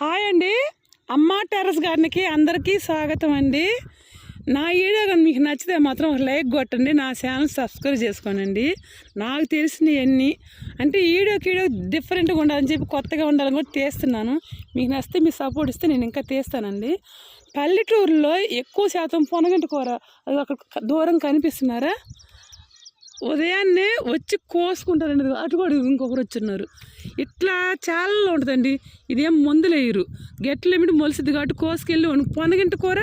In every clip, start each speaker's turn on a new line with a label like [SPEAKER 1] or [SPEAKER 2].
[SPEAKER 1] Hi అండి. అమ్మ terrace గార్డెన్కి అందరికీ స్వాగతం అండి. నా వీడియో కానీ మీకు నచ్చితే మాత్రం ఒక లైక్ కొట్టండి నా ఛానల్ సబ్స్క్రైబ్ చేసుకోనండి. నాకు తెలిసినవన్నీ అంటే వీడియోకి వీడియో డిఫరెంట్గా ఉండాలని చెప్పి కొత్తగా ఉండాలని కూడా తీస్తున్నాను. మీకు నచ్చితే మీ సపోర్ట్ ఇస్తే నేను ఇంకా తీస్తానండి. పల్లెటూరులో ఎక్కువ శాతం పొనగంటి కూర అది అక్కడ దూరం కనిపిస్తున్నారా? ఉదయాన్నే వచ్చి కోసుకుంటారండి. అటు కూడా ఇంకొకరు వచ్చున్నారు. ఇట్లా చాలా ఉంటుందండి. ఇదేం మందులు వేయరు. గెట్లు ఏమిటి మొలిసిద్ది కాబట్టి కోసుకెళ్ళి వండు- పొందగింట కూర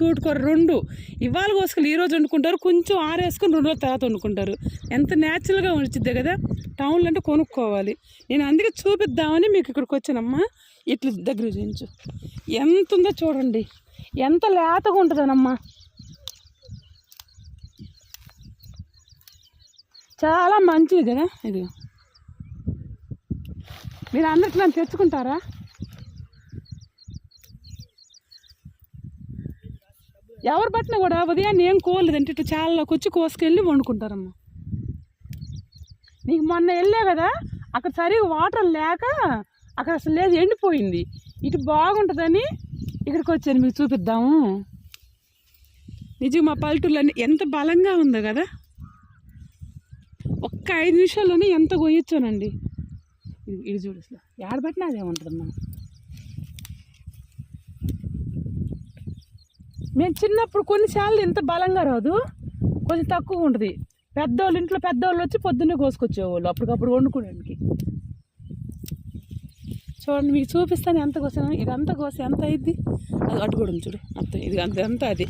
[SPEAKER 1] తోటకూర రెండు. ఇవాళ కోసుకెళ్ళి ఈరోజు వండుకుంటారు. కొంచెం ఆరేసుకొని రెండు రోజుల తర్వాత వండుకుంటారు. ఎంత న్యాచురల్గా వచ్చిద్ది కదా. టౌన్లో అంటే కొనుక్కోవాలి. నేను అందుకే చూపిద్దామని మీకు ఇక్కడికి వచ్చానమ్మా. ఇట్లా దగ్గర చూపించు. ఎంత ఉందో చూడండి. ఎంత లేతగా ఉంటుందనమ్మా. చాలా మంచిది కదా ఇది. మీరు అందరికి నన్ను తెచ్చుకుంటారా? ఎవరు పట్టినా కూడా ఉదయాన్నే ఏం కోలేదంటే ఇటు చాలాలోకి వచ్చి కోసుకెళ్ళి వండుకుంటారమ్మా. నీకు మొన్న వెళ్ళే కదా అక్కడ సరిగా వాటర్ లేక అక్కడ అసలు లేదు ఎండిపోయింది. ఇటు బాగుంటుందని ఇక్కడికి వచ్చాను మీకు చూపిద్దాము. నిజంగా మా పల్లెటూరులో ఎంత బలంగా ఉందో కదా. ఒక్క ఐదు నిమిషాల్లోనే ఎంత కొయ్యొచ్చానండి? ఇది చూడు అసలు. ఏడబట్టినా అదే మేము చిన్నప్పుడు కొన్నిసార్లు ఇంత బలంగా రాదు. కొంచెం తక్కువ ఉంటుంది. పెద్దవాళ్ళు ఇంట్లో పెద్దవాళ్ళు వచ్చి పొద్దున్నే కోసుకొచ్చేవాళ్ళు. అప్పటికప్పుడు వండుకోవడానికి చూడండి మీకు చూపిస్తాను ఎంత కోసాను. ఇదంతా కోసి ఎంత అయింది? అది అటు కూడా ఉంది చూడు. అంత ఇది అంత అంతా అది.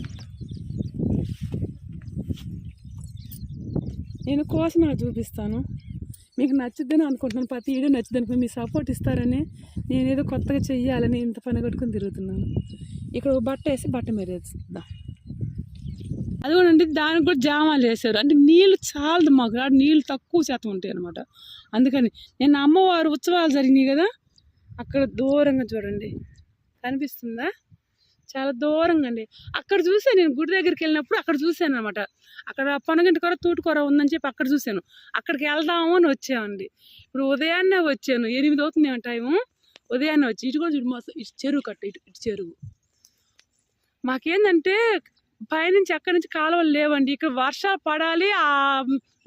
[SPEAKER 1] నేను కోసిన చూపిస్తాను. మీకు నచ్చుద్దని అనుకుంటున్నాను. ప్రతి వీడియో నచ్చుద్దని మీ సపోర్ట్ ఇస్తారని నేను ఏదో కొత్తగా చెయ్యాలని ఇంత పని కట్టుకొని తిరుగుతున్నాను. ఇక్కడ ఒక బట్ట వేసి బట్ట మీద అది కూడా అంటే దానికి కూడా జామాలు వేసారు అంటే నీళ్ళు చాలదు మాకు. ఆడ నీళ్ళు తక్కువ శాతం ఉంటాయి అనమాట అందుకని నేను అమ్మవారు ఉత్సవాలు జరిగినాయి కదా అక్కడ దూరంగా చూడండి. కనిపిస్తుందా? చాలా దూరంగా అండి అక్కడ చూసాను నేను గుడి దగ్గరికి వెళ్ళినప్పుడు అక్కడ చూశాను అనమాట అక్కడ పొనగంటి కూర తూటుకూర ఉందని చెప్పి అక్కడ చూశాను. అక్కడికి వెళ్దాము అని వచ్చామండి. ఇప్పుడు ఉదయాన్నే వచ్చాను. ఎనిమిది అవుతుంది టైము. ఉదయాన్నే వచ్చి ఇటు కూడా చూడు మొత్తం ఇటు చెరువు కట్ట ఇటు ఇటు చెరువు. మాకేందంటే పైనుంచి అక్కడి నుంచి కాలువలు లేవండి. ఇక్కడ వర్షాలు పడాలి ఆ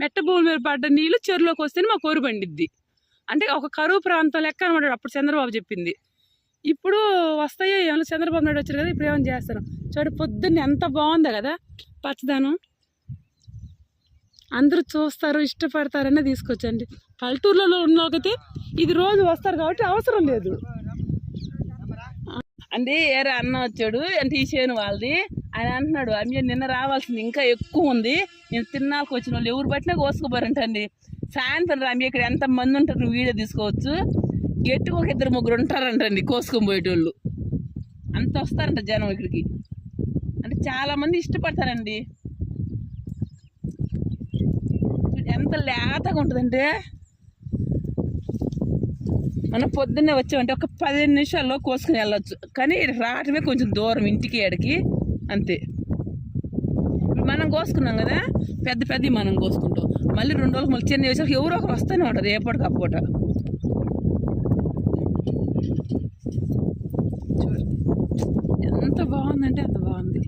[SPEAKER 1] మెట్ట భూమి మీద పడ్డ నీళ్ళు చెరువులోకి వస్తేనే మాకు కోరు పండిద్ది అంటే ఒక కరువు ప్రాంతం లెక్క అనమాట అప్పుడు చంద్రబాబు చెప్పింది. ఇప్పుడు వస్తాయో ఏమో చంద్రబాబు నాయుడు వచ్చారు కదా ఇప్పుడు ఏమైనా చేస్తారు. చూడు పొద్దున్న ఎంత బాగుందో కదా పచ్చదనం. అందరూ చూస్తారు ఇష్టపడతారనే తీసుకొచ్చండి. పల్లెటూరులో ఉన్న ఇది రోజు వస్తారు కాబట్టి అవసరం లేదు. అంటే ఏరే అన్న వచ్చాడు అంటే ఈ చేను వాళ్ళది. ఆయన అంటున్నాడు అమ్మ నిన్న రావాల్సింది ఇంకా ఎక్కువ ఉంది. నేను తిన్నాక వచ్చిన వాళ్ళు ఎవరు పట్టినా కోసుకోబోరంటండి. సాయంత్రం రమ్య ఇక్కడ ఎంత మంది ఉంటారు నువ్వు వీడియో తీసుకోవచ్చు. గట్టిగా ఒక ఇద్దరు ముగ్గురు ఉంటారంటండి కోసుకొని పోయేటోళ్ళు. అంత వస్తారంట జనం ఇక్కడికి. అంటే చాలామంది ఇష్టపడతారండి. ఎంత లేతగా ఉంటుందంటే మనం పొద్దున్నే వచ్చామంటే ఒక పదిహేను నిమిషాల్లో కోసుకుని వెళ్ళొచ్చు. కానీ రావటమే కొంచెం దూరం ఇంటికి ఏడకి అంతే. మనం కోసుకున్నాం కదా పెద్ద పెద్దవి మనం కోసుకుంటాం. మళ్ళీ రెండు రోజులు మళ్ళీ చిన్న వేసాక ఎవరో ఒకరు వస్తూనే ఉంటారు ఏపటికి చూడండి ఎంత బాగుందంటే అంత బాగుంది.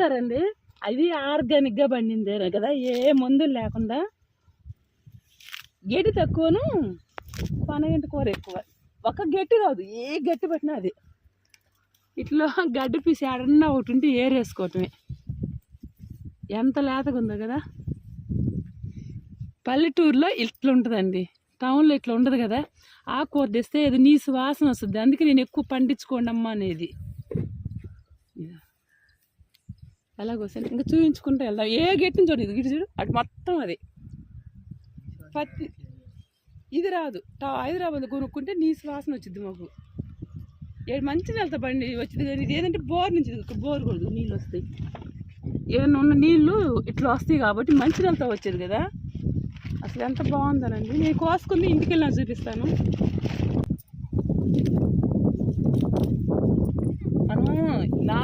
[SPEAKER 1] చూసారండి? అది ఆర్గానిక్గా పండిందే కదా ఏ మందులు లేకుండా. గడ్డి తక్కువను పనగంటి కూర ఎక్కువ. ఒక గట్టి కాదు ఏ గట్టి పట్టినా అది. ఇట్లా గడ్డి పీసి ఎడన్నా ఒకటి ఉంటే ఏరేసుకోవటమే ఎంత లేతగా ఉందో కదా. పల్లెటూరులో ఇట్లా ఉంటుందండి. టౌన్లో ఇట్లా ఉండదు కదా. ఆ కూర తెస్తే ఏదో నీ సువాసన వస్తుంది. అందుకే నేను ఎక్కువ పండించుకోండి అమ్మా అనేది. అలాగ ఇంకా చూపించుకుంటూ వెళ్దాం. ఏ గెట్టిన చూడు ఇది గిటి చూడు. అటు మొత్తం అది. పత్తి. ఇది రాదు. టా- హైదరాబాద్ కొనుక్కుంటే నీ వాసన వచ్చింది మాకు. ఏడు మంచి వెళ్తా బండి వచ్చింది కానీ ఇది ఏదంటే బోర్ నుంచి బోర్ కొడదు నీళ్ళు వస్తాయి. ఏమైనా ఉన్న నీళ్ళు ఇట్లా వస్తాయి కాబట్టి మంచి వెళ్తా వచ్చేది కదా. అసలు ఎంత బాగుందనండి. నేను కోసుకుంది ఇంటికి వెళ్ళి చూపిస్తాను మనము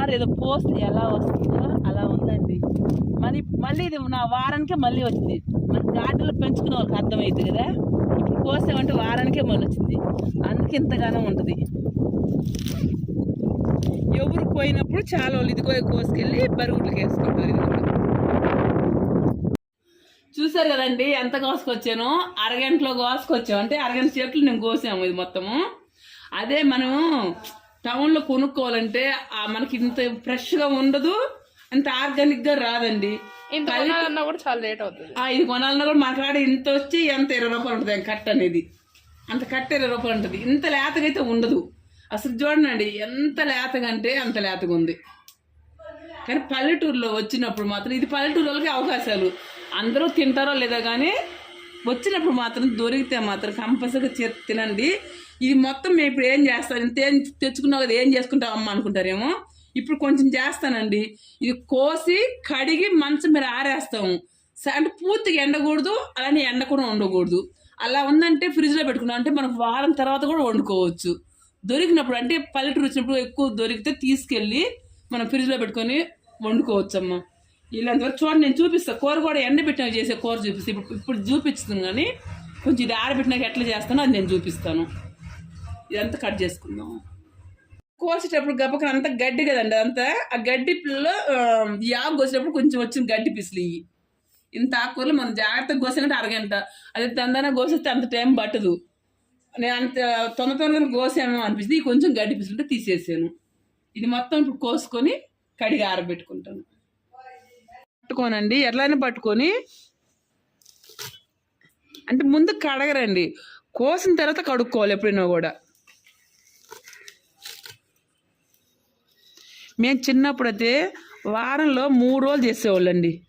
[SPEAKER 1] నారు ఏదో పోస్ట్ ఎలా వస్తుందో అలా ఉందండి. మళ్ళీ మళ్ళీ ఇది నా వారానికే మళ్ళీ వచ్చింది. మన గార్డెన్లో పెంచుకునే వాళ్ళకి అర్థమైంది కదా? ఇప్పుడు కోసామంటే వారానికే మళ్ళీ వచ్చింది. అందుకే ఇంతగానో ఉంటుంది. ఎవరు పోయినప్పుడు చాలా వాళ్ళు ఇదిగో కోసుకెళ్ళి బరుగుట్లకి వేసుకుంటారు ఇది కూడా. చూసారు కదండి ఎంత కోసుకొచ్చాను? అరగంటలో కోసుకొచ్చాము అంటే అరగంట చెట్లు నేను కోసాము ఇది మొత్తము. అదే మనము టౌన్లో కొనుక్కోవాలంటే మనకి ఇంత ఫ్రెష్గా ఉండదు అంత ఆర్గానిక్గా రాదండి.
[SPEAKER 2] ఇంత కొనాలన్నా కూడా చాలా లేట్ అవుతుంది.
[SPEAKER 1] ఇది కొనాలన్నా కూడా మా కాడ ఇంత వచ్చి ఎంత ఇరవై రూపాయలు ఉంటుంది ఆ కట్ట అనేది. అంత కట్ట ఇరవై రూపాయలు ఉంటుంది. ఇంత లేతగా అయితే ఉండదు. అసలు చూడండి ఎంత లేతగా అంటే అంత లేతగా ఉంది. కానీ పల్లెటూరులో వచ్చినప్పుడు మాత్రం ఇది పల్లెటూరు వాళ్ళకి అవకాశాలు. అందరూ తింటారో లేదో కానీ వచ్చినప్పుడు మాత్రం దొరికితే మాత్రం కంపల్సరీగా చే- తినండి. ఇది మొత్తం మేము ఇప్పుడు ఏం చేస్తాను ఇంత ఏం తెచ్చుకున్నావు కదా ఏం చేసుకుంటాం అనుకుంటారేమో? ఇప్పుడు కొంచెం చేస్తానండి. ఇది కోసి కడిగి మంచం మీద ఆరేస్తాము. అంటే పూర్తిగా ఎండకూడదు అలానే ఎండ కూడా ఉండకూడదు. అలా ఉందంటే ఫ్రిడ్జ్లో పెట్టుకున్నాం అంటే మనకు వారం తర్వాత కూడా వండుకోవచ్చు. దొరికినప్పుడు అంటే పల్లెటూరు వచ్చినప్పుడు ఎక్కువ దొరికితే తీసుకెళ్ళి మనం ఫ్రిడ్జ్లో పెట్టుకొని వండుకోవచ్చు అమ్మ ఇలాంటివరకు చూడండి నేను చూపిస్తాను కూర కూడా ఎండబెట్టిన చేసే కూర చూపిస్తాను ఇప్పుడు ఇప్పుడు చూపిస్తుంది కానీ కొంచెం ఇది ఆరబెట్టినాక ఎట్లా చేస్తానో అది నేను చూపిస్తాను. ఇదంతా కట్ చేసుకుందాం. కోసేటప్పుడు గబకన అంత గడ్డి కదండి అంతా ఆ గడ్డి పిల్లలో యాగ కోసేటప్పుడు కొంచెం వచ్చిన గడ్డి పిసులు. ఇవి ఇంత ఆకుకూరలు మనం జాగ్రత్తగా కోసినట్టు అరగంట. అదే తందన కోసేస్తే అంత టైం పట్టదు. నేను అంత తొందర తొందరగా కోసామో అనిపిస్తుంది. ఈ కొంచెం గడ్డి పిసులుంటే తీసేసాను. ఇది మొత్తం ఇప్పుడు కోసుకొని కడిగి ఆరబెట్టుకుంటాను. పట్టుకోనండి. ఎట్లయినా పట్టుకొని అంటే ముందు కడగరండి. కోసిన తర్వాత కడుక్కోవాలి ఎప్పుడైనా కూడా. మేము చిన్నప్పుడు అయితే వారంలో మూడు రోజులు చేసేవాళ్ళండి.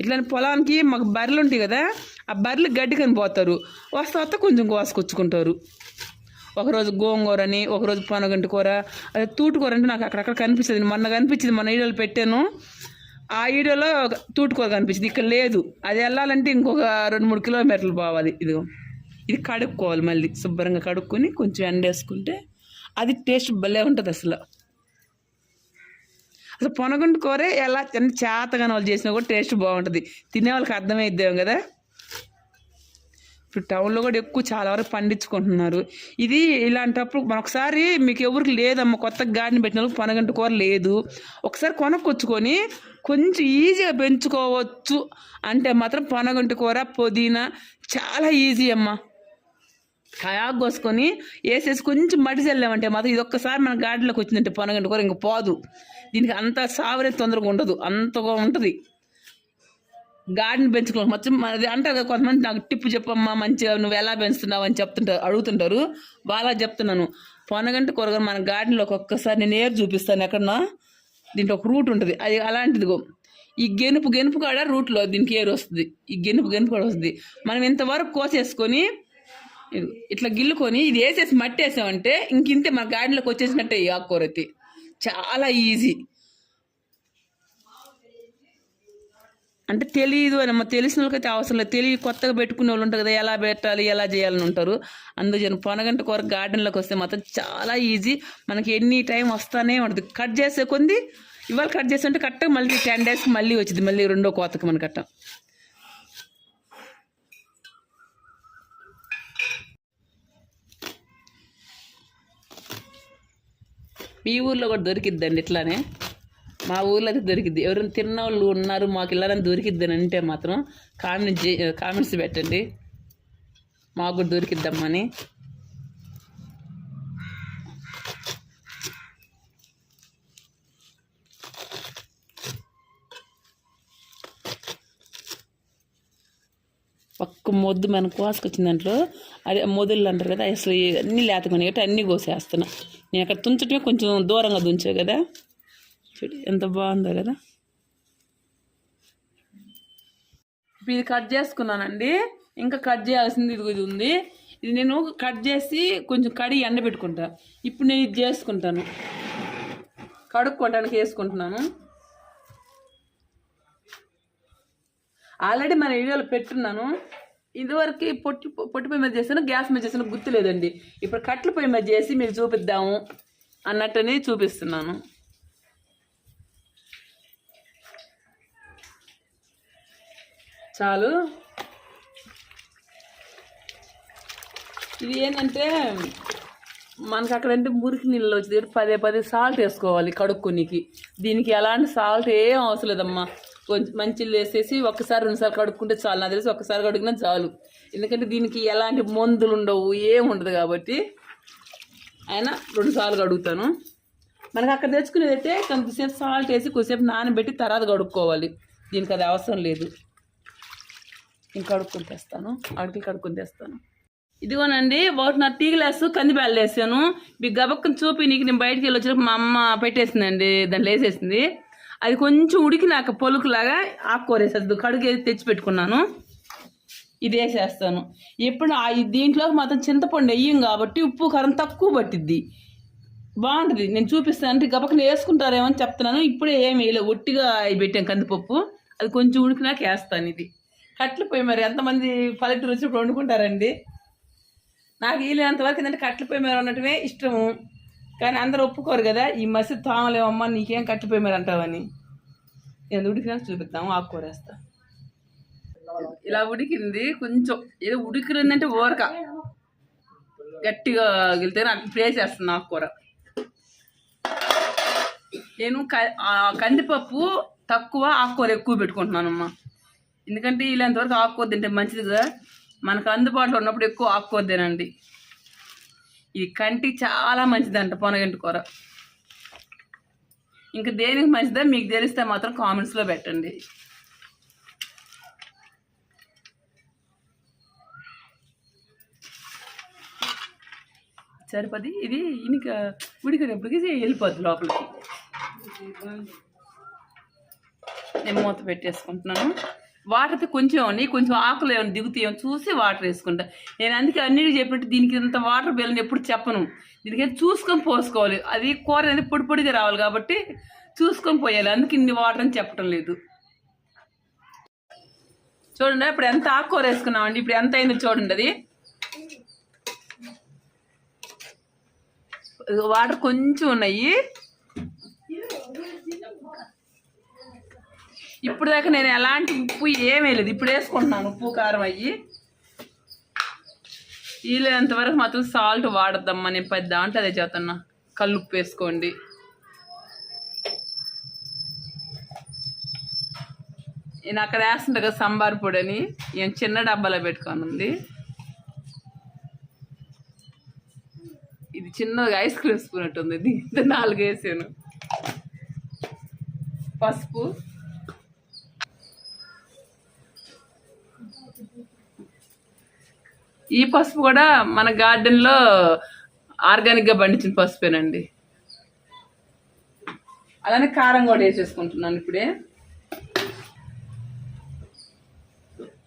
[SPEAKER 1] ఇట్లాంటి పొలానికి మాకు బర్రెలు ఉంటాయి కదా ఆ బర్రెలు గడ్డి కని పోతారు. వస్తా వస్తా కొంచెం కోసుకొచ్చుకుంటారు. ఒకరోజు గోంగూర అని ఒకరోజు పొనగంటి కూర అదే తూటుకూర అంటే నాకు అక్కడక్కడ కనిపిస్తుంది. మొన్న కనిపించింది మొన్న వీడియోలో పెట్టాను. ఆ వీడియోలో తూటుకూర కనిపించింది. ఇక్కడ లేదు. అది వెళ్ళాలంటే ఇంకొక రెండు మూడు కిలోమీటర్లు పోవాలి. ఇది ఇది కడుక్కోవాలి మళ్ళీ. శుభ్రంగా కడుక్కొని కొంచెం ఎండేసుకుంటే అది టేస్ట్ భలే ఉంటుంది అసలు అసలు పొనగుండు కూర ఎలా ఎంత చేతగానే వాళ్ళు చేసినా కూడా టేస్ట్ బాగుంటుంది. తినే వాళ్ళకి అర్థమైద్దాం కదా? ఇప్పుడు టౌన్లో కూడా ఎక్కువ చాలా వరకు పండించుకుంటున్నారు. ఇది ఇలాంటప్పుడు మన ఒకసారి మీకు ఎవరికి లేదమ్మా కొత్త గార్డెన్ పెట్టిన వాళ్ళకి పొనగంట కూర లేదు. ఒకసారి కొనుక్కొచ్చుకొని కొంచెం ఈజీగా పెంచుకోవచ్చు. అంటే మాత్రం పొనగంటి కూర పుదీనా చాలా ఈజీ అమ్మా. కాయాకు కోసుకొని వేసేసి కొంచెం మట్టి చల్లామంటే మాత్రం ఇది ఒక్కసారి మన గాడిలోకి వచ్చిందంటే పొనగంట కూర ఇంక పోదు. దీనికి అంత సావరే తొందరగా ఉండదు. అంతగా ఉంటుంది. గార్డెన్ పెంచుకోవాలి మొత్తం అది అంటారు కదా కొంతమంది నాకు టిప్పు చెప్పమ్మా మంచిగా నువ్వు ఎలా పెంచుతున్నావు అని చెప్తుంటారు అడుగుతుంటారు. వాళ్ళ చెప్తున్నాను. పొనగంట కూరగా మన గార్డెన్లోకి ఒక్కసారి నేను ఏరు చూపిస్తాను ఎక్కడన్నా. దీంట్లో ఒక రూట్ ఉంటుంది. అది అలాంటిదిగో ఈ గెనుపు గెనుపు కాడ రూట్లో దీనికి ఏరు వస్తుంది. ఈ గెనుపు గెనుపు కాడ వస్తుంది. మనం ఇంతవరకు కోసేసుకొని ఇట్లా గిల్లుకొని ఇది వేసేసి మట్టి వేసామంటే ఇంక ఇంతే మన గార్డెన్లోకి వచ్చేసినట్టే ఈ ఆకుకూర అయితే చాలా ఈజీ. అంటే తెలియదు అని అమ్మ తెలిసిన వాళ్ళకైతే అవసరం లేదు. తెలియ కొత్తగా పెట్టుకునే వాళ్ళు ఉంటారు కదా ఎలా పెట్టాలి ఎలా చేయాలని ఉంటారు. అందుకని పొనగంట కూర గార్డెన్లోకి వస్తే మాత్రం చాలా ఈజీ. మనకి ఎన్ని టైం వస్తానే ఉంటుంది. కట్ చేసే కొంది ఇవాళ కట్ చేసి ఉంటే కరెక్ట్గా మళ్ళీ టెన్ డేస్కి మళ్ళీ వచ్చింది మళ్ళీ రెండో కోతకి మన కట్ట. మీ ఊర్లో కూడా దొరికిద్దండి ఇట్లానే? మా ఊర్లో అయితే దొరికిద్ది. ఎవరైనా తిన్న వాళ్ళు ఉన్నారు మాకు ఇలానే దొరికిద్ది అని అంటే మాత్రం కామెంట్ కామెంట్స్ పెట్టండి. మాకు కూడా దొరికిద్దమ్మని ఒక్క మొద్దు మనకు కోసుకొచ్చిన దాంట్లో అదే మొదలు అంటారు కదా అసలు అన్నీ లేతకొని అన్నీ కోసేస్తున్నా. నేను అక్కడ తుంచటమే కొంచెం దూరంగా దుంచావు కదా. చూడు ఎంత బాగుందో కదా. ఇప్పుడు ఇది కట్ చేసుకున్నానండి. ఇంకా కట్ చేయాల్సింది ఇది ఇది ఉంది. ఇది నేను కట్ చేసి కొంచెం కడిగి ఎండబెట్టుకుంటా ఇప్పుడు నేను ఇది చేసుకుంటాను. కడుక్కోవడానికి వేసుకుంటున్నాను. ఆల్రెడీ మన వీడియోలో పెట్టున్నాను. ఇదివరకు పొట్టి పొట్టి పొయ్యి మీద చేసాను గ్యాస్ మీద చేసాను గుర్తులేదండి ఇప్పుడు కట్ల పొయ్యి మీద చేసి మీకు చూపిద్దాము అన్నట్టుని చూపిస్తున్నాను. చాలు. ఇది ఏంటంటే మనకు అక్కడంటే మురికి నీళ్ళు వచ్చి పదే పదే సాల్ట్ వేసుకోవాలి కడుక్కునికి. దీనికి ఎలాంటి సాల్ట్ ఏం అవసరం లేదమ్మా. కొంచెం మంచి వేసేసి ఒకసారి రెండుసార్లు కడుక్కుంటే చాలు. నాకు తెలిసి ఒకసారి కడుక్కున్నా చాలు. ఎందుకంటే దీనికి ఎలాంటి మందులు ఉండవు ఏం ఉండదు కాబట్టి ఆయన రెండుసార్లు కడుగుతాను. మనకు అక్కడ తెచ్చుకునేది అయితే కొంతసేపు సాల్ట్ వేసి కొద్దిసేపు నానబెట్టి తర్వాత కడుక్కోవాలి. దీనికి అది అవసరం లేదు. ఇంకా కడుక్కొని తెస్తాను. అడుగులు కడుక్కొని తెస్తాను. ఇదిగోనండి ఒకటి నా టీ గ్లాస్ కందిబ్యాలు వేసాను. మీకు గబక్కను చూపి నీకు నేను బయటికి వెళ్ళి వచ్చినప్పుడు మా అమ్మ పెట్టేసిందండి దాంట్లో వేసేసింది. అది కొంచెం ఉడికినాక పొలుకులాగా ఆకుకూర వేసేది కడుగు తెచ్చి పెట్టుకున్నాను ఇది వేసేస్తాను. ఎప్పుడు దీంట్లోకి మాత్రం చింతపండు వేయం కాబట్టి ఉప్పు కారం తక్కువ పట్టిద్ది. బాగుంటుంది. నేను చూపిస్తాను. అంటే గబక్కన వేసుకుంటారేమో అని చెప్తున్నాను. ఇప్పుడే ఏమి వేయలేదు ఒట్టిగా అవి పెట్టాం కందిపప్పు. అది కొంచెం ఉడికినాక వేస్తాను ఇది. కట్లు పోయి మరి ఎంతమంది పల్లెటూరు వచ్చినప్పుడు వండుకుంటారండి? నాకు వీలైనంత వరకు ఏంటంటే కట్టెల పొయ్యి మరి ఉండటమే ఇష్టము. కానీ అందరూ ఒప్పుకోరు కదా ఈ మసి తామలేమమ్మా నీకేం కట్టిపోయి పొయ్యి అంటావని నేను ఉడికినాక చూపిద్దాము ఆకుకూర వేస్తా. ఇలా ఉడికింది కొంచెం ఏదో ఉడికిందంటే ఊరక. గట్టిగా వెళ్తే నాకు ప్లేస్ ఆకుకూర నేను క- కందిపప్పు తక్కువ ఆకుకూర ఎక్కువ పెట్టుకుంటున్నానమ్మా. ఎందుకంటే ఇలాంతవరకు ఆకుకూర తింటే మంచిది కదా. మనకు అందుబాటులో ఉన్నప్పుడు ఎక్కువ ఆకుకూర తినండి. ఇది కంటికి చాలా మంచిదంట పొనగంటి కూర. ఇంకా దేనికి మంచిదో మీకు తెలిస్తే మాత్రం కామెంట్స్లో పెట్టండి. సరిపది ఇది ఇనిక ఉడికేటప్పటికి వెళ్ళిపోద్ది లోపలికి. నేను మూత పెట్టేసుకుంటున్నాను. వాటర్ కొంచెం ఉన్నాయి కొంచెం ఆకులు ఏమైనా దిగుతాయేమో చూసి వాటర్ వేసుకుంటా. నేను అందుకే అన్నిటికీ చెప్పినట్టు దీనికి ఇంత వాటర్ బిల్లని ఎప్పుడు చెప్పను. దీనికి చూసుకొని పోసుకోవాలి. అది కూర అనేది పొడి పొడిగా రావాలి కాబట్టి చూసుకొని పోయాలి. అందుకే ఇన్ని వాటర్ అని చెప్పడం లేదు. చూడండి ఇప్పుడు ఎంత ఆకుకూర వేసుకున్నామండి? ఇప్పుడు ఎంత అయిందో చూడండి అది. వాటర్ కొంచెం ఉన్నాయి. ఇప్పుడు దాకా నేను ఎలాంటి ఉప్పు ఏమీ లేదు. ఇప్పుడు వేసుకుంటున్నాను ఉప్పు కారం అయ్యి. వీలైనంతవరకు మాత్రం సాల్ట్ వాడద్దమ్మా నేను పెద్ద దాంట్లో అదే చేస్తున్నా. కళ్ళు ఉప్పు వేసుకోండి. నేను అక్కడ వేస్తుంటా కదా సాంబార్ పొడి అని చిన్న డబ్బాలో పెట్టుకొని ఉంది. ఇది చిన్నగా ఐస్ క్రీమ్ స్పూన్ ఉంది దీంతో నాలుగు వేసాను. పసుపు. ఈ పసుపు కూడా మన గార్డెన్లో ఆర్గానిక్గా పండించిన పసుపేనండి. అలానే కారం కూడా వేసేసుకుంటున్నాను ఇప్పుడే.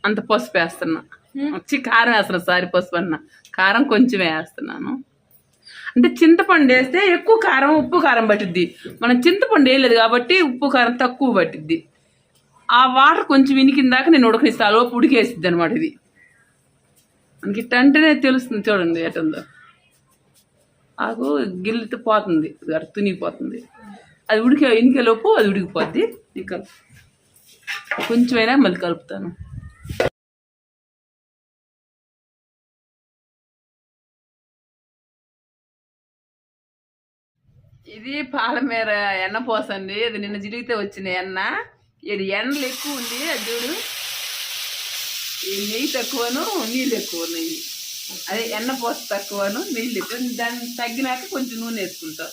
[SPEAKER 1] అంత పసుపు వేస్తున్నా. వచ్చి కారం వేస్తున్నా సారీ పసుపు అన్న. కారం కొంచెం వేస్తున్నాను. అంటే చింతపండు వేస్తే ఎక్కువ కారం ఉప్పు కారం పట్టిద్ది. మనం చింతపండు వేయలేదు కాబట్టి ఉప్పు కారం తక్కువ పట్టిద్ది. ఆ వాటర్ కొంచెం ఇనికిన దాకా నేను ఉడకనిస్తా. లోపు ఉడికేసిద్ది అనమాట ఇది. మనకి ఇట్ట తెలుస్తుంది చూడండి ఎటుందో ఆకు గిల్లితో పోతుంది తునిగిపోతుంది అది ఉడికే ఇనికే లోపు అది ఉడికిపోద్ది. ఇక కొంచెమైనా మళ్ళీ కలుపుతాను. ఇది పాలమీర ఎన్న పోసండి. ఇది నిన్న జిలిగితే వచ్చిన ఎన్న. ఇది ఎండలు ఎక్కువ ఉంది. అది చూడు. నెయ్యి తక్కువను నీళ్ళు ఎక్కువ ఉన్నాయి అదే ఎన్న పోస తక్కువను నీళ్ళు ఎక్కువ. దాన్ని తగ్గినాక కొంచెం నూనె వేసుకుంటాం.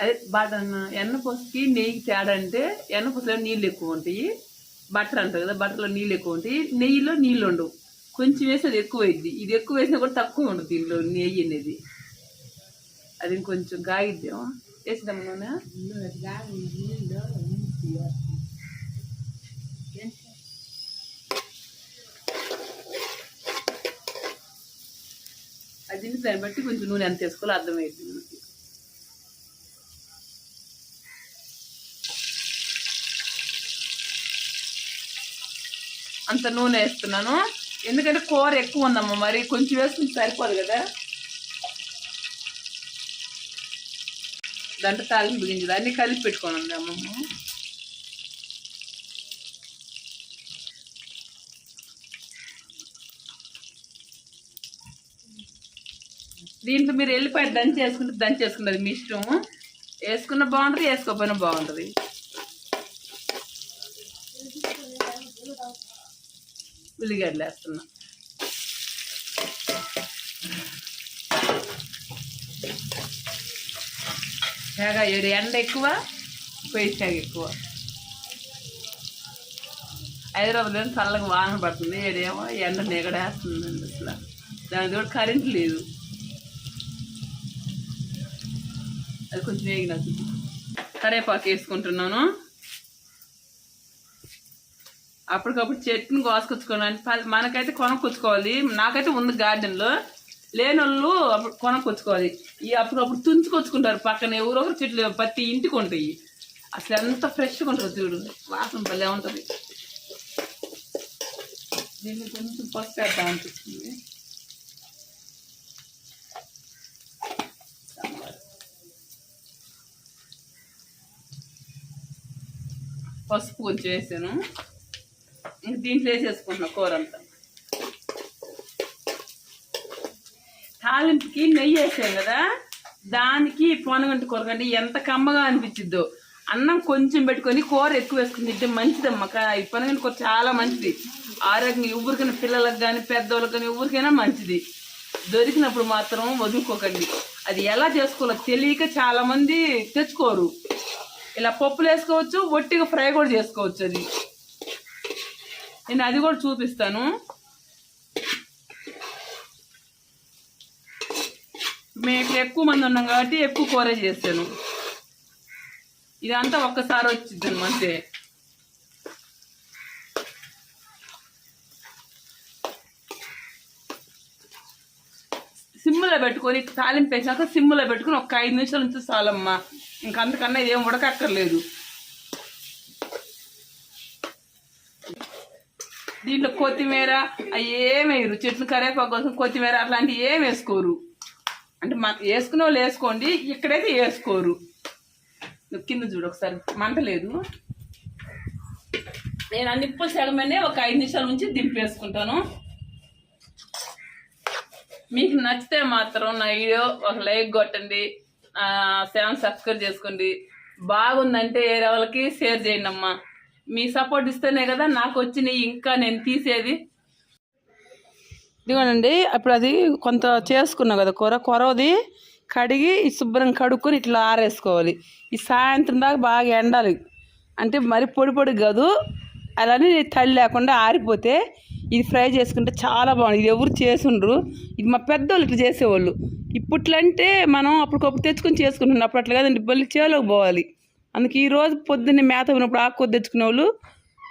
[SPEAKER 1] అదే బటర్ ఎన్న పోసకి నెయ్యికి తేడా అంటే ఎన్న పోసలో నీళ్ళు ఎక్కువ ఉంటాయి. బటర్ అంటారు కదా బటర్లో నీళ్ళు ఎక్కువ ఉంటాయి. నెయ్యిలో నీళ్ళు ఉండవు. కొంచెం వేసి అది ఎక్కువ అయింది ఇది ఎక్కువ వేసినా కూడా తక్కువ ఉండదు దీనిలో నెయ్యి అనేది. అది కొంచెం కాగిద్దాం. వేసిద్దాం నూనె అది దాన్ని బట్టి కొంచెం నూనె ఎంత వేసుకోవాలో అర్థమైంది మనకి అంత నూనె వేస్తున్నాను ఎందుకంటే కూర ఎక్కువ ఉందమ్మా మరి కొంచెం వేసుకుంటే సరిపోదు కదా దాంట్లో తాలింపు గింజలు అన్నీ కలిపి పెట్టుకొని ఉంది అమ్మమ్మ. దీంట్లో మీరు వెళ్ళిపోయి దంచి వేసుకుంటే దంచి వేసుకున్నది మీ ఇష్టం. వేసుకున్న బాగుంటుంది వేసుకోకపోయినా బాగుంటుంది. ఉల్లిగడ్డలు వేస్తున్నా. బాగా ఏడు ఎండ ఎక్కువ? పొయ్యి ఎక్కువ. హైదరాబాద్లో చల్లగా వాన పడుతుంది. ఏడేమో ఎండ నిగడేస్తుందండి అసలు. దాని కూడా కరెంట్ లేదు. అది కొంచెం వేగిన కరేపాకు వేసుకుంటున్నాను. అప్పటికప్పుడు చెట్టుని కోసుకొచ్చుకోవాలి ప- మనకైతే కొనుక్కొచ్చుకోవాలి నాకైతే ఉంది గార్డెన్లో. లేని వాళ్ళు అప్పుడు కొనుక్కొచ్చుకోవాలి ఈ అప్పుడప్పుడు తుంచుకొచ్చుకుంటారు పక్కన ఎవరో ఒకరు చెట్లు ప్రతి ఇంటికి ఉంటాయి అసలు ఎంత ఫ్రెష్గా ఉంటుంది చూడు. వాసన భలే ఉంటుంది. దీన్ని కొంచెం పసుపు వేద్దాం అనిపిస్తుంది. పసుపు కొంచెం వేసాను. ఇంక దీంట్లో వేసేసుకుంటున్నా కూర అంతా. తాలింపుకి నెయ్యి వేసాం కదా దానికి పొనగంటి కూర కంటే ఎంత కమ్మగా అనిపించిద్దో. అన్నం కొంచెం పెట్టుకొని కూర ఎక్కువ వేసుకుని తింటే మంచిదమ్మా. ఈ పొనగంటి కూర చాలా మంచిది. ఆరోగ్యం ఎవరికైనా పిల్లలకు కానీ పెద్దవాళ్ళకి కానీ ఎవరికైనా మంచిది. దొరికినప్పుడు మాత్రం వదులుకోకండి. అది ఎలా చేసుకోవాలో తెలియక చాలామంది తెచ్చుకోరు. ఇలా పప్పులు వేసుకోవచ్చు ఒట్టిగా ఫ్రై కూడా చేసుకోవచ్చు అది. నేను అది కూడా చూపిస్తాను. మేము ఇక్కడ ఎక్కువ మంది ఉన్నాం కాబట్టి ఎక్కువ కూర చేస్తాను ఇదంతా ఒక్కసారి వచ్చింది అనమాట సిమ్లో పెట్టుకొని తాలింపు వేసాక సిమ్లో పెట్టుకొని ఒక ఐదు నిమిషాలు ఉంచు చాలమ్మా. ఇంక అంతకన్నా ఏం ఉడకక్కర్లేదు. దీంట్లో కొత్తిమీర అవి ఏమేయరు వేయరు. చెట్లు కరేపాకు కోసం కొత్తిమీర అట్లాంటివి ఏం వేసుకోరు. అంటే మన వేసుకునే వాళ్ళు వేసుకోండి ఇక్కడైతే వేసుకోరు. నువ్వు కింద చూడు ఒకసారి మంట లేదు. నేను ఆ నిప్పుల సగమనే ఒక ఐదు నిమిషాల నుంచి దింపేసుకుంటాను మీకు నచ్చితే మాత్రం నా వీడియో ఒక లైక్ కొట్టండి ఛానల్ సబ్స్క్రైబ్ చేసుకోండి. బాగుందంటే వేరే వాళ్ళకి షేర్ చేయండి అమ్మా. మీ సపోర్ట్ ఇస్తేనే కదా నాకు వచ్చినాయి ఇంకా నేను తీసేది.
[SPEAKER 3] ఇదిగోనండి అప్పుడు అది కొంత చేసుకున్నాం కదా కూర. కొరవది కడిగి శుభ్రం కడుక్కొని ఇట్లా ఆరేసుకోవాలి. ఈ సాయంత్రం దాకా బాగా ఎండాలి. అంటే మరి పొడి పొడి కాదు. అలానే తడి లేకుండా ఆరిపోతే ఇది ఫ్రై చేసుకుంటే చాలా బాగుంది. ఇది ఎవరు చేసుండ్రు? ఇది మా పెద్దోళ్ళు ఇట్లా చేసేవాళ్ళు. ఇప్పట్లంటే మనం అప్పటికప్పుడు తెచ్చుకొని చేసుకుంటున్నాం. అప్పుడు అట్లా కాదండి బల్లి చేలోకి పోవాలి. అందుకే ఈరోజు పొద్దున్నే మేత ఉన్నప్పుడు ఆకు తెచ్చుకునే వాళ్ళు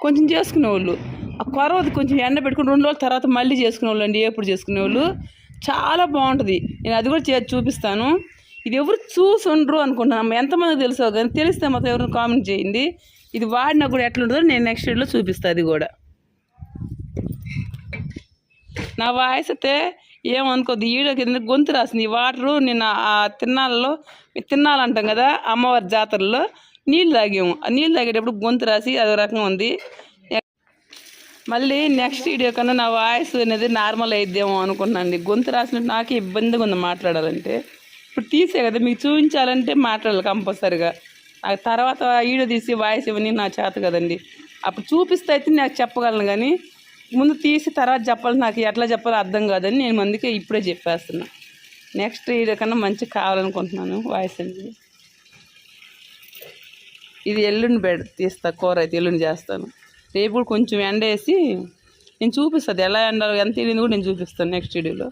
[SPEAKER 3] కొంచెం చేసుకునే వాళ్ళు ఆ కొరవది కొంచెం ఎండ పెట్టుకుని రెండు రోజుల తర్వాత మళ్ళీ చేసుకునే వాళ్ళు అండి ఎప్పుడు చేసుకునే వాళ్ళు చాలా బాగుంటుంది. నేను అది కూడా చేసి చూపిస్తాను. ఇది ఎవరు చూసి ఉండరు అనుకుంటున్నాను ఎంతమంది తెలుసో కానీ తెలిస్తే మాత్రం ఎవరిని కామెంట్ చేయండి. ఇది వాడినా కూడా ఎట్లుంటుందో నేను నెక్స్ట్ వీడియోలో చూపిస్తాను అది కూడా. నా వాయిస్ అయితే ఏమనుకోద్ది ఈడ కింద గొంతు రాసింది. వాటరు నేను ఆ తిన్నాళ్ళలో తిన్నాలంటాం కదా అమ్మవారి జాతరలో నీళ్ళు తాగాము. ఆ నీళ్ళు తాగేటప్పుడు గొంతు రాసి అదో రకంగా ఉంది. మళ్ళీ నెక్స్ట్ వీడియో కన్నా నా వాయిస్ అనేది నార్మల్ అయిద్దేమో అనుకున్నాను గొంతు రాసినట్టు నాకు ఇబ్బందిగా ఉంది మాట్లాడాలంటే. ఇప్పుడు తీసే కదా మీకు చూపించాలంటే మాట్లాడాలి కంపల్సరిగా. నాకు తర్వాత వీడియో తీసి వాయిస్ ఇవన్నీ నా చేత కదండి. అప్పుడు చూపిస్తే అయితే నాకు చెప్పగలను కానీ ముందు తీసి తర్వాత చెప్పాలి నాకు ఎట్లా చెప్పాలో అర్థం కాదని నేను అందుకే ఇప్పుడే చెప్పేస్తున్నా. నెక్స్ట్ వీడియో కన్నా మంచిగా కావాలనుకుంటున్నాను వాయిస్ అనేది. ఇది ఎల్లుండి బెడ్ తీస్తా కూర అయితే ఎల్లుండి చేస్తాను. రేపు కూడా కొంచెం ఎండ వేసి నేను చూపిస్తుంది. ఎలా ఎండ ఎంత వెళ్ళింది కూడా నేను చూపిస్తాను నెక్స్ట్ వీడియోలో